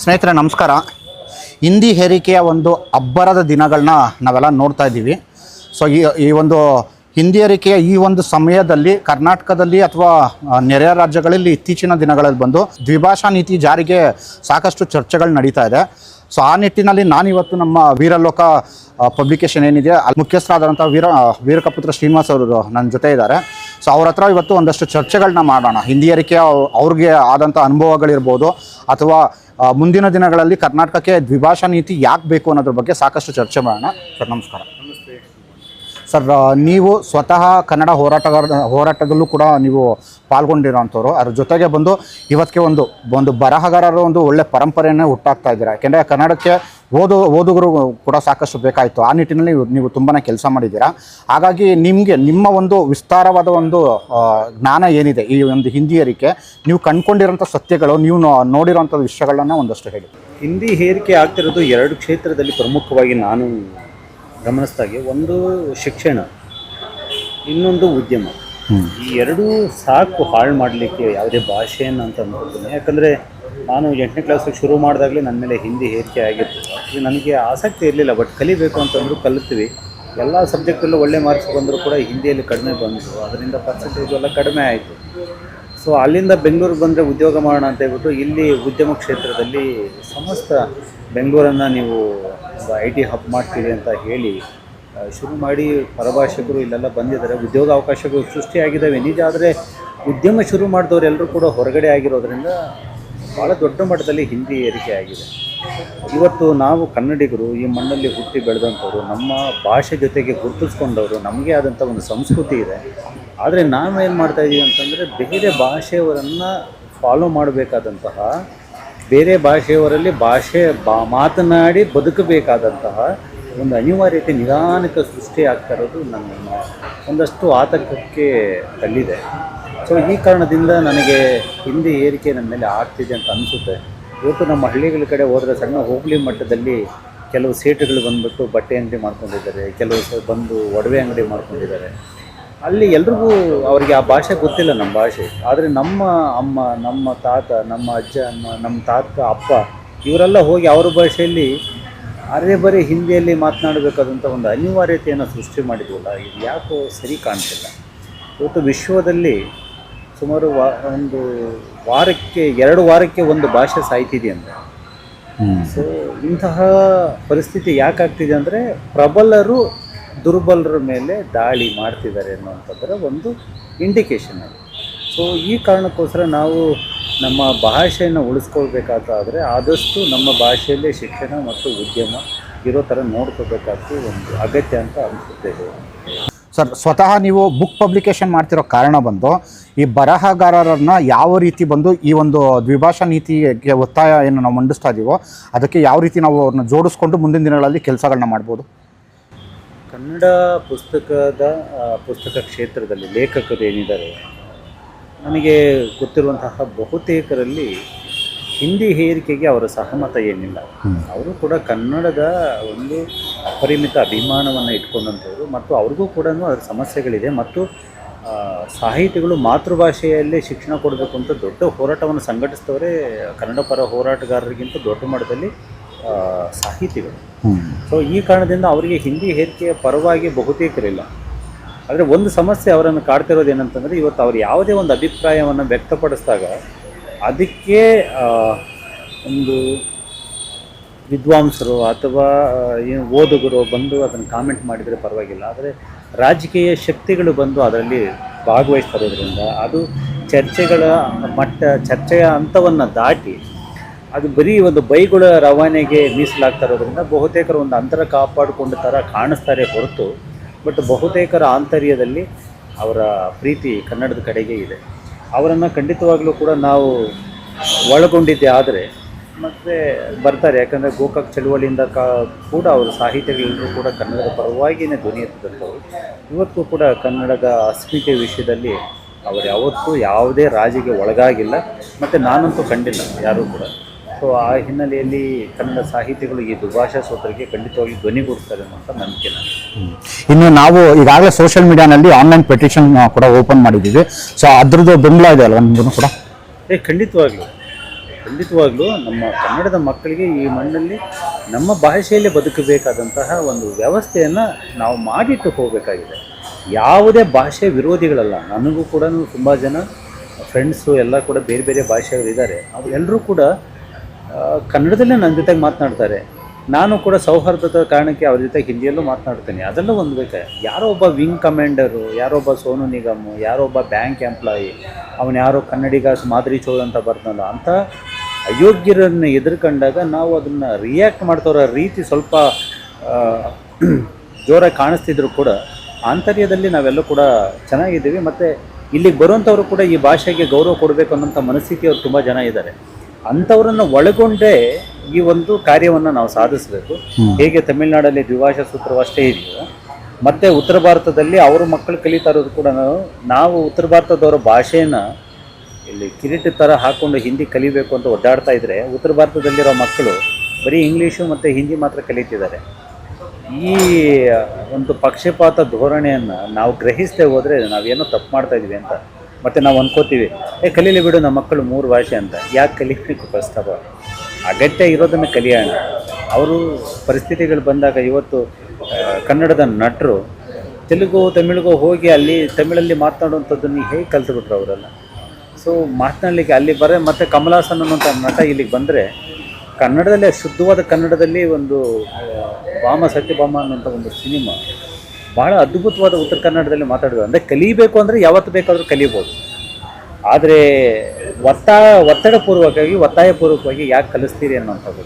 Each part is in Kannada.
ಸ್ನೇಹಿತರೆ, ನಮಸ್ಕಾರ. ಹಿಂದಿ ಹೇರಿಕೆಯ ಒಂದು ಅಬ್ಬರದ ದಿನಗಳನ್ನ ನಾವೆಲ್ಲ ನೋಡ್ತಾ ಇದ್ದೀವಿ. ಸೊ ಈ ಒಂದು ಹಿಂದಿ ಹೇರಿಕೆಯ ಈ ಒಂದು ಸಮಯದಲ್ಲಿ ಕರ್ನಾಟಕದಲ್ಲಿ ಅಥವಾ ನೆರೆಯ ರಾಜ್ಯಗಳಲ್ಲಿ ಇತ್ತೀಚಿನ ದಿನಗಳಲ್ಲಿ ಬಂದು ದ್ವಿಭಾಷಾ ನೀತಿ ಜಾರಿಗೆ ಸಾಕಷ್ಟು ಚರ್ಚೆಗಳು ನಡೀತಾ ಇದೆ. ಸೊ ಆ ನಿಟ್ಟಿನಲ್ಲಿ ನಾನಿವತ್ತು ನಮ್ಮ ವೀರಲೋಕ ಪಬ್ಲಿಕೇಶನ್ ಏನಿದೆ, ಅಲ್ಲಿ ಮುಖ್ಯಸ್ಥರಾದಂಥ ವೀರ ವೀರಕಪುತ್ರ ಶ್ರೀನಿವಾಸ್ ಅವರು ನನ್ನ ಜೊತೆ ಇದ್ದಾರೆ. ಸೊ ಅವ್ರ ಹತ್ರ ಇವತ್ತು ಒಂದಷ್ಟು ಚರ್ಚೆಗಳನ್ನ ಮಾಡೋಣ. ಹಿಂದಿಯರಿಕೆ ಅವ್ರಿಗೆ ಆದಂಥ ಅನುಭವಗಳಿರ್ಬೋದು ಅಥವಾ ಮುಂದಿನ ದಿನಗಳಲ್ಲಿ ಕರ್ನಾಟಕಕ್ಕೆ ದ್ವಿಭಾಷಾ ನೀತಿ ಯಾಕೆ ಬೇಕು ಅನ್ನೋದ್ರ ಬಗ್ಗೆ ಸಾಕಷ್ಟು ಚರ್ಚೆ ಮಾಡೋಣ. ಸರ್, ನಮಸ್ಕಾರ. ಸರ್ ನೀವು ಸ್ವತಃ ಕನ್ನಡ ಹೋರಾಟಗಾರ, ಹೋರಾಟದಲ್ಲೂ ಕೂಡ ನೀವು ಪಾಲ್ಗೊಂಡಿರೋಂಥವ್ರು. ಅದ್ರ ಜೊತೆಗೆ ಬಂದು ಇವತ್ತಿಗೆ ಒಂದು ಒಂದು ಬರಹಗಾರರ ಒಂದು ಒಳ್ಳೆ ಪರಂಪರೆಯನ್ನು ಹುಟ್ಟಾಕ್ತಾ ಇದ್ದೀರಾ. ಯಾಕೆಂದರೆ ಕನ್ನಡಕ್ಕೆ ಓದು, ಓದುಗರು ಕೂಡ ಸಾಕಷ್ಟು ಬೇಕಾಯಿತು. ಆ ನಿಟ್ಟಿನಲ್ಲಿ ನೀವು- ತುಂಬಾ ಕೆಲಸ ಮಾಡಿದ್ದೀರಾ. ಹಾಗಾಗಿ ನಿಮಗೆ, ನಿಮ್ಮ ಒಂದು ವಿಸ್ತಾರವಾದ ಒಂದು ಜ್ಞಾನ ಏನಿದೆ ಈ ಒಂದು ಹಿಂದಿ ಏರಿಕೆ ನೀವು ಕಂಡುಕೊಂಡಿರೋಂಥ ಸತ್ಯಗಳು, ನೀವು ನೋಡಿರೋಂಥ ವಿಷಯಗಳನ್ನ ಒಂದಷ್ಟು ಹೇಳಿ. ಹಿಂದಿ ಹೇರಿಕೆ ಆಗ್ತಿರೋದು ಎರಡು ಕ್ಷೇತ್ರದಲ್ಲಿ ಪ್ರಮುಖವಾಗಿ ನಾನು ಗಮನಿಸ್ದಾಗೆ ಒಂದು ಶಿಕ್ಷಣ ಇನ್ನೊಂದು ಉದ್ಯಮ. ಈ ಎರಡೂ ಸಾಕು ಹಾಳು ಮಾಡಲಿಕ್ಕೆ ಯಾವುದೇ ಭಾಷೆಯನ್ನು ಅಂತ ನೋಡ್ತೀನಿ ಯಾಕಂದರೆ ನಾನು ಎಂಟನೇ ಕ್ಲಾಸಿಗೆ ಶುರು ಮಾಡಿದಾಗಲೇ ನನ್ನ ಮೇಲೆ ಹಿಂದಿ ಹೇರಿಕೆ ಆಗಿತ್ತು. ಅದು ನನಗೆ ಆಸಕ್ತಿ ಇರಲಿಲ್ಲ ಬಟ್ ಕಲಿಬೇಕು ಅಂತಂದರೂ ಕಲಿತೀವಿ. ಎಲ್ಲ ಸಬ್ಜೆಕ್ಟಲ್ಲೂ ಒಳ್ಳೆ ಮಾರ್ಕ್ಸ್ ಬಂದರೂ ಕೂಡ ಹಿಂದಿಯಲ್ಲಿ ಕಡಿಮೆ ಬಂತು. ಅದರಿಂದ ಪರ್ಸೆಂಟೇಜು ಎಲ್ಲ ಕಡಿಮೆ ಆಯಿತು. ಸೊ ಅಲ್ಲಿಂದ ಬೆಂಗಳೂರಿಗೆ ಬಂದರೆ ಉದ್ಯೋಗ ಮಾಡೋಣ ಅಂತ ಹೇಳ್ಬಿಟ್ಟು ಇಲ್ಲಿ ಉದ್ಯಮ ಕ್ಷೇತ್ರದಲ್ಲಿ ಸಮಸ್ತ ಬೆಂಗಳೂರನ್ನು ನೀವು ಐ ಟಿ ಹಬ್ ಮಾಡ್ತೀವಿ ಅಂತ ಹೇಳಿ ಶುರು ಮಾಡಿ ಪರಭಾಷಕರು ಇಲ್ಲೆಲ್ಲ ಬಂದಿದ್ದಾರೆ. ಉದ್ಯೋಗ ಅವಕಾಶಗಳು ಸೃಷ್ಟಿಯಾಗಿದ್ದಾವೆ. ನಿಜ ಆದರೆ ಉದ್ಯಮ ಶುರು ಮಾಡಿದವರೆಲ್ಲರೂ ಕೂಡ ಹೊರಗಡೆ ಆಗಿರೋದ್ರಿಂದ ಭಾಳ ದೊಡ್ಡ ಮಟ್ಟದಲ್ಲಿ ಹಿಂದಿ ಏರಿಕೆ ಆಗಿದೆ. ಇವತ್ತು ನಾವು ಕನ್ನಡಿಗರು ಈ ಮಣ್ಣಲ್ಲಿ ಹುಟ್ಟಿ ಬೆಳೆದಂಥವ್ರು, ನಮ್ಮ ಭಾಷೆ ಜೊತೆಗೆ ಗುರುತಿಸ್ಕೊಂಡವರು, ನಮಗೆ ಆದಂಥ ಒಂದು ಸಂಸ್ಕೃತಿ ಇದೆ. ಆದರೆ ನಾವೇನು ಮಾಡ್ತಾಯಿದ್ದೀವಿ ಅಂತಂದರೆ ಬೇರೆ ಭಾಷೆಯವರನ್ನು ಫಾಲೋ ಮಾಡಬೇಕಾದಂತಹ ಬೇರೆ ಭಾಷೆಯವರಲ್ಲಿ ಭಾಷೆ ಬಾ ಮಾತನಾಡಿ ಬದುಕಬೇಕಾದಂತಹ ಒಂದು ಅನಿವಾರ್ಯತೆ ನಿಧಾನಕ್ಕೆ ಸೃಷ್ಟಿ ಆಗ್ತಾ ಇರೋದು ನನ್ನ ಒಂದಷ್ಟು ಆತಂಕಕ್ಕೆ ತಳ್ಳಿದೆ. ಸೊ ಈ ಕಾರಣದಿಂದ ನನಗೆ ಹಿಂದಿ ಏರಿಕೆ ನನ್ನ ಮೇಲೆ ಆಗ್ತಿದೆ ಅಂತ ಅನಿಸುತ್ತೆ. ಇವತ್ತು ನಮ್ಮ ಹಳ್ಳಿಗಳ ಕಡೆ ಹೋದರೆ ಸಣ್ಣ ಹೋಬಳಿ ಮಟ್ಟದಲ್ಲಿ ಕೆಲವು ಸೇಟುಗಳು ಬಂದುಬಿಟ್ಟು ಬಟ್ಟೆ ಅಂಗಡಿ ಮಾಡ್ಕೊಂಡಿದ್ದಾರೆ, ಕೆಲವು ಬಂದು ಒಡವೆ ಅಂಗಡಿ ಮಾಡ್ಕೊಂಡಿದ್ದಾರೆ. ಅಲ್ಲಿ ಎಲ್ರಿಗೂ ಅವರಿಗೆ ಆ ಭಾಷೆ ಗೊತ್ತಿಲ್ಲ ನಮ್ಮ ಭಾಷೆ. ಆದರೆ ನಮ್ಮ ಅಮ್ಮ ನಮ್ಮ ತಾತ ನಮ್ಮ ಅಜ್ಜ ಅಮ್ಮ ನಮ್ಮ ತಾತ ಅಪ್ಪ ಇವರೆಲ್ಲ ಹೋಗಿ ಅವ್ರ ಭಾಷೆಯಲ್ಲಿ ಅರೆ ಬರೀ ಹಿಂದಿಯಲ್ಲಿ ಮಾತನಾಡಬೇಕಾದಂಥ ಒಂದು ಅನಿವಾರ್ಯತೆಯನ್ನು ಸೃಷ್ಟಿ ಮಾಡಿದ್ವಲ್ಲ ಇದು ಯಾಕೋ ಸರಿ ಕಾಣ್ತಿಲ್ಲ. ಇವತ್ತು ವಿಶ್ವದಲ್ಲಿ ಸುಮಾರು ವಾ ಒಂದು ವಾರಕ್ಕೆ ಎರಡು ವಾರಕ್ಕೆ ಒಂದು ಭಾಷೆ ಸಾಯ್ತಿದೆ ಅಂದರೆ. ಸೊ ಇಂತಹ ಪರಿಸ್ಥಿತಿ ಯಾಕಾಗ್ತಿದೆ ಅಂದರೆ ಪ್ರಬಲರು ದುರ್ಬಲರ ಮೇಲೆ ದಾಳಿ ಮಾಡ್ತಿದ್ದಾರೆ ಅನ್ನುವಂಥದ್ದರ ಒಂದು ಇಂಡಿಕೇಶನ್ ಅದು. ಸೊ ಈ ಕಾರಣಕ್ಕೋಸ್ಕರ ನಾವು ನಮ್ಮ ಭಾಷೆಯನ್ನು ಉಳಿಸ್ಕೊಳ್ಬೇಕಾದ್ರೆ ಆದಷ್ಟು ನಮ್ಮ ಭಾಷೆಯಲ್ಲೇ ಶಿಕ್ಷಣ ಮತ್ತು ಉದ್ಯಮ ಇರೋ ಥರ ನೋಡ್ಕೋಬೇಕಾದ್ದು ಒಂದು ಅಗತ್ಯ ಅಂತ ಅನಿಸುತ್ತೇವೆ ಸರ್, ಸ್ವತಃ ನೀವು ಬುಕ್ ಪಬ್ಲಿಕೇಶನ್ ಮಾಡ್ತಿರೋ ಕಾರಣ ಬಂದು ಈ ಬರಹಗಾರರನ್ನ ಯಾವ ರೀತಿ ಬಂದು ಈ ಒಂದು ದ್ವಿಭಾಷಾ ನೀತಿಗೆ ಒತ್ತಾಯ ಏನು ನಾವು ಮಂಡಿಸ್ತಾ ಇದ್ದೀವೋ ಅದಕ್ಕೆ ಯಾವ ರೀತಿ ನಾವು ಅವ್ರನ್ನ ಜೋಡಿಸ್ಕೊಂಡು ಮುಂದಿನ ದಿನಗಳಲ್ಲಿ ಕೆಲಸಗಳನ್ನ ಮಾಡ್ಬೋದು? ಕನ್ನಡ ಪುಸ್ತಕದ ಪುಸ್ತಕ ಕ್ಷೇತ್ರದಲ್ಲಿ ಲೇಖಕರು ಏನಿದ್ದಾರೆ ನನಗೆ ಗೊತ್ತಿರುವಂತಹ ಬಹುತೇಕರಲ್ಲಿ ಹಿಂದಿ ಹೇರಿಕೆಗೆ ಅವರ ಸಹಮತ ಏನಿಲ್ಲ. ಅವರು ಕೂಡ ಕನ್ನಡದ ಒಂದು ಅಪರಿಮಿತ ಅಭಿಮಾನವನ್ನು ಇಟ್ಕೊಂಡಂಥವ್ರು ಮತ್ತು ಅವ್ರಿಗೂ ಕೂಡ ಅದರ ಸಮಸ್ಯೆಗಳಿದೆ ಮತ್ತು ಸಾಹಿತಿಗಳು ಮಾತೃಭಾಷೆಯಲ್ಲೇ ಶಿಕ್ಷಣ ಕೊಡಬೇಕು ಅಂತ ದೊಡ್ಡ ಹೋರಾಟವನ್ನು ಸಂಘಟಿಸಿದವರೇ ಕನ್ನಡ ಪರ ಹೋರಾಟಗಾರರಿಗಿಂತ ದೊಡ್ಡ ಮಟ್ಟದಲ್ಲಿ ಸಾಹಿತಿಗಳು. ಸೊ ಈ ಕಾರಣದಿಂದ ಅವರಿಗೆ ಹಿಂದಿ ಹೇರಿಕೆಯ ಪರವಾಗಿ ಬಹುತೇಕರಿಲ್ಲ. ಆದರೆ ಒಂದು ಸಮಸ್ಯೆ ಅವರನ್ನು ಕಾಡ್ತಿರೋದು ಏನಂತಂದರೆ ಇವತ್ತು ಅವರು ಯಾವುದೇ ಒಂದು ಅಭಿಪ್ರಾಯವನ್ನು ವ್ಯಕ್ತಪಡಿಸಿದಾಗ ಅದಕ್ಕೆ ಒಂದು ವಿದ್ವಾಂಸರು ಅಥವಾ ಏನು ಓದುಗರು ಬಂದು ಅದನ್ನು ಕಾಮೆಂಟ್ ಮಾಡಿದರೆ ಪರವಾಗಿಲ್ಲ. ಆದರೆ ರಾಜಕೀಯ ಶಕ್ತಿಗಳು ಬಂದು ಅದರಲ್ಲಿ ಭಾಗವಹಿಸ್ತಾ ಇರೋದ್ರಿಂದ ಅದು ಚರ್ಚೆಗಳ ಮಟ್ಟ ಚರ್ಚೆಯ ಹಂತವನ್ನು ದಾಟಿ ಅದು ಬರೀ ಒಂದು ಬೈಗಳ ರವಾನೆಗೆ ಮೀಸಲಾಗ್ತಾ ಇರೋದ್ರಿಂದ ಬಹುತೇಕರು ಒಂದು ಅಂತರ ಕಾಪಾಡಿಕೊಂಡ ಥರ ಕಾಣಿಸ್ತಾರೆ ಹೊರತು, ಬಟ್ ಬಹುತೇಕರ ಆಂತರ್ಯದಲ್ಲಿ ಅವರ ಪ್ರೀತಿ ಕನ್ನಡದ ಕಡೆಗೆ ಇದೆ. ಅವರನ್ನು ಖಂಡಿತವಾಗಲೂ ಕೂಡ ನಾವು ಒಳಗೊಂಡಿದ್ದೆ ಆದರೆ ಮತ್ತು ಬರ್ತಾರೆ, ಯಾಕಂದರೆ ಗೋಕಾಕ್ ಚಳುವಳಿಯಿಂದ ಕಾ ಕೂಡ ಅವರು ಸಾಹಿತ್ಯಗಳೆಲ್ಲರೂ ಕೂಡ ಕನ್ನಡದ ಪರವಾಗಿಯೇ ಧ್ವನಿ ಎತ್ತಿದಂಥವ್ರು ಇವತ್ತು ಕೂಡ ಕನ್ನಡದ ಅಸ್ಮಿತೆ ವಿಷಯದಲ್ಲಿ ಅವರು ಯಾವತ್ತೂ ಯಾವುದೇ ರಾಜಿಗೆ ಒಳಗಾಗಿಲ್ಲ. ಮತ್ತು ನಾನಂತೂ ಕಂಡಿಲ್ಲ ಯಾರೂ ಕೂಡ. ಸೊ ಆ ಹಿನ್ನೆಲೆಯಲ್ಲಿ ಕನ್ನಡ ಸಾಹಿತಿಗಳು ಈ ದುಭಾಷಾ ಸೋತ್ರಕ್ಕೆ ಖಂಡಿತವಾಗಿ ಧ್ವನಿಗೂಡಿಸ್ತಾರೆ ಅನ್ನೋಂಥ ನಂಬಿಕೆ ನಾನು ಇನ್ನು ನಾವು ಈಗಾಗಲೇ ಸೋಷಿಯಲ್ ಮೀಡಿಯಾನಲ್ಲಿ ಆನ್ಲೈನ್ ಪೆಟಿಷನ್ ಕೂಡ ಓಪನ್ ಮಾಡಿದ್ದೀವಿ. ಸೊ ಅದ್ರದ್ದು ಬೆಂಬಲ ಇದೆ ಅಲ್ವಾ ನಿಮಗೂ ಕೂಡ? ಏ ಖಂಡಿತವಾಗ್ಲೂ. ಖಂಡಿತವಾಗ್ಲೂ ನಮ್ಮ ಕನ್ನಡದ ಮಕ್ಕಳಿಗೆ ಈ ಮಣ್ಣಲ್ಲಿ ನಮ್ಮ ಭಾಷೆಯಲ್ಲಿ ಬದುಕಬೇಕಾದಂತಹ ಒಂದು ವ್ಯವಸ್ಥೆಯನ್ನು ನಾವು ಮಾಡಿಟ್ಟು ಹೋಗಬೇಕಾಗಿದೆ. ಯಾವುದೇ ಭಾಷೆ ವಿರೋಧಿಗಳಲ್ಲ. ನನಗೂ ಕೂಡ ತುಂಬ ಜನ ಫ್ರೆಂಡ್ಸು ಎಲ್ಲ ಕೂಡ ಬೇರೆ ಬೇರೆ ಭಾಷೆಗಳಿದ್ದಾರೆ ಅವರೆಲ್ಲರೂ ಕೂಡ ಕನ್ನಡದಲ್ಲೇ ನನ್ನ ಜೊತೆಗೆ ಮಾತನಾಡ್ತಾರೆ. ನಾನು ಕೂಡ ಸೌಹಾರ್ದದ ಕಾರಣಕ್ಕೆ ಅವ್ರ ಜೊತೆ ಹಿಂದಿಯಲ್ಲೂ ಮಾತನಾಡ್ತೇನೆ. ಅದೆಲ್ಲೂ ಒಂದು ಬೇಕಾ? ಯಾರೋ ಒಬ್ಬ ವಿಂಗ್ ಕಮಾಂಡರು ಒಬ್ಬ ಸೋನು ನಿಗಮ್, ಯಾರೋ ಒಬ್ಬ ಬ್ಯಾಂಕ್ ಎಂಪ್ಲಾಯಿ ಅವನು ಯಾರೋ ಕನ್ನಡಿಗ ಮಾದರಿ ಚೋಳ್ ಅಂತ ಬರ್ತಾನಲ್ಲ ಅಂತ ಅಯೋಗ್ಯರನ್ನು ಎದುರ್ಕೊಂಡಾಗ ನಾವು ಅದನ್ನು ರಿಯಾಕ್ಟ್ ಮಾಡ್ತವ್ರ ರೀತಿ ಸ್ವಲ್ಪ ಜೋರಾಗಿ ಕಾಣಿಸ್ತಿದ್ರು ಕೂಡ ಆಂತರ್ಯದಲ್ಲಿ ನಾವೆಲ್ಲ ಕೂಡ ಚೆನ್ನಾಗಿದ್ದೀವಿ. ಮತ್ತು ಇಲ್ಲಿಗೆ ಬರುವಂಥವ್ರು ಕೂಡ ಈ ಭಾಷೆಗೆ ಗೌರವ ಕೊಡಬೇಕು ಅನ್ನೋಂಥ ಮನಸ್ಥಿತಿ ಅವ್ರು ತುಂಬ ಜನ ಇದ್ದಾರೆ. ಅಂಥವ್ರನ್ನ ಒಳಗೊಂಡೇ ಈ ಒಂದು ಕಾರ್ಯವನ್ನು ನಾವು ಸಾಧಿಸಬೇಕು. ಹೇಗೆ ತಮಿಳುನಾಡಲ್ಲಿ ದ್ವಿಭಾಷಾ ಸೂತ್ರವಷ್ಟೇ ಇದೆಯೋ ಮತ್ತು ಉತ್ತರ ಭಾರತದಲ್ಲಿ ಅವ್ರ ಮಕ್ಕಳು ಕಲಿತಾ ಇರೋದು ಕೂಡ ನಾವು ನಾವು ಉತ್ತರ ಭಾರತದವರ ಭಾಷೆಯನ್ನು ಇಲ್ಲಿ ಕಿರೀಟ ಥರ ಹಾಕ್ಕೊಂಡು ಹಿಂದಿ ಕಲಿಬೇಕು ಅಂತ ಒದ್ದಾಡ್ತಾ ಇದ್ದರೆ ಉತ್ತರ ಭಾರತದಲ್ಲಿರೋ ಮಕ್ಕಳು ಬರೀ ಇಂಗ್ಲೀಷು ಮತ್ತು ಹಿಂದಿ ಮಾತ್ರ ಕಲಿತಿದ್ದಾರೆ. ಈ ಒಂದು ಪಕ್ಷಪಾತ ಧೋರಣೆಯನ್ನು ನಾವು ಗ್ರಹಿಸದೆ ಹೋದರೆ ನಾವೇನೋ ತಪ್ಪು ಮಾಡ್ತಾ ಇದ್ದೀವಿ ಅಂತ ಮತ್ತು ನಾವು ಅಂದ್ಕೋತೀವಿ ಏ, ಕಲೀಲಿ ಬಿಡು ನಮ್ಮ ಮಕ್ಕಳು ಮೂರು ಭಾಷೆ ಅಂತ, ಯಾಕೆ ಕಲಿಬೇಕು ಆಲ್ ಅಗತ್ಯ ಇರೋದನ್ನು ಕಲಿಯೋಣ. ಅವರು ಪರಿಸ್ಥಿತಿಗಳು ಬಂದಾಗ ಇವತ್ತು ಕನ್ನಡದ ನಟರು, ತೆಲುಗು, ತಮಿಳಿಗೋ ಹೋಗಿ ಅಲ್ಲಿ ತಮಿಳಲ್ಲಿ ಮಾತನಾಡುವಂಥದ್ದನ್ನು ಹೇಗೆ ಕಲ್ತುಬಿಟ್ರು ಅವರೆಲ್ಲ? ಸೊ ಮಾತನಾಡಲಿಕ್ಕೆ ಅಲ್ಲಿ ಬರೋ ಮತ್ತು ಕಮಲಾಸನ್ ಅನ್ನೋಂಥ ನಟ ಇಲ್ಲಿಗೆ ಬಂದರೆ, ಕನ್ನಡದಲ್ಲೇ, ಶುದ್ಧವಾದ ಕನ್ನಡದಲ್ಲಿ ಒಂದು ಬಾಮ ಭಾಮ, ಸತ್ಯಭಾಮ ಅನ್ನೋಂಥ ಒಂದು ಸಿನಿಮಾ ಭಾಳ ಅದ್ಭುತವಾದ ಉತ್ತರ ಕನ್ನಡದಲ್ಲಿ ಮಾತಾಡಿದ್ರು. ಅಂದರೆ ಕಲಿಬೇಕು ಅಂದರೆ ಯಾವತ್ತು ಬೇಕಾದರೂ ಕಲಿಬೋದು. ಆದರೆ ಒತ್ತಾಯ ಒತ್ತಡಪೂರ್ವಕವಾಗಿ ಒತ್ತಾಯಪೂರ್ವಕವಾಗಿ ಯಾಕೆ ಕಲಿಸ್ತೀರಿ ಅನ್ನೋಂಥದ್ದು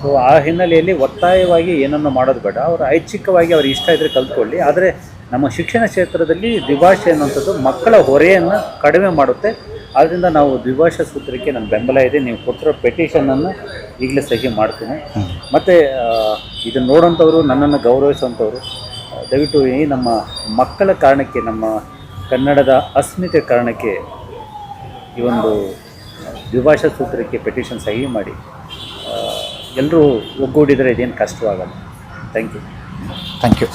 ಸೊ ಆ ಹಿನ್ನೆಲೆಯಲ್ಲಿ ಒತ್ತಾಯವಾಗಿ ಏನನ್ನು ಮಾಡೋದು ಬೇಡ. ಅವರು ಐಚ್ಛಿಕವಾಗಿ ಅವ್ರ ಇಷ್ಟ ಇದ್ದರೆ ಕಲ್ತ್ಕೊಳ್ಳಿ. ಆದರೆ ನಮ್ಮ ಶಿಕ್ಷಣ ಕ್ಷೇತ್ರದಲ್ಲಿ ದ್ವಿಭಾಷೆ ಅನ್ನೋಂಥದ್ದು ಮಕ್ಕಳ ಹೊರೆಯನ್ನು ಕಡಿಮೆ ಮಾಡುತ್ತೆ. ಆದ್ದರಿಂದ ನಾವು ದ್ವಿಭಾಷಾ ಸೂತ್ರಕ್ಕೆ ನನ್ನ ಬೆಂಬಲ ಇದೆ. ನೀವು ಕೊಟ್ಟಿರೋ ಪೆಟಿಷನನ್ನು ಈಗಲೇ ಸಹಿ ಮಾಡ್ತೀನಿ. ಮತ್ತು ಇದನ್ನು ನೋಡೋಂಥವ್ರು ನನ್ನನ್ನು ಗೌರವಿಸುವಂಥವ್ರು ದಯವಿಟ್ಟು ಈ ನಮ್ಮ ಮಕ್ಕಳ ಕಾರಣಕ್ಕೆ, ನಮ್ಮ ಕನ್ನಡದ ಅಸ್ಮಿತೆ ಕಾರಣಕ್ಕೆ ಈ ಒಂದು ದ್ವಿಭಾಷಾ ಸೂತ್ರಕ್ಕೆ ಪೆಟಿಷನ್ ಸಹಿ ಮಾಡಿ ಎಲ್ಲರೂ ಒಗ್ಗೂಡಿದರೆ ಇದೇನು ಕಷ್ಟವಾಗಲ್ಲ. Thank you thank you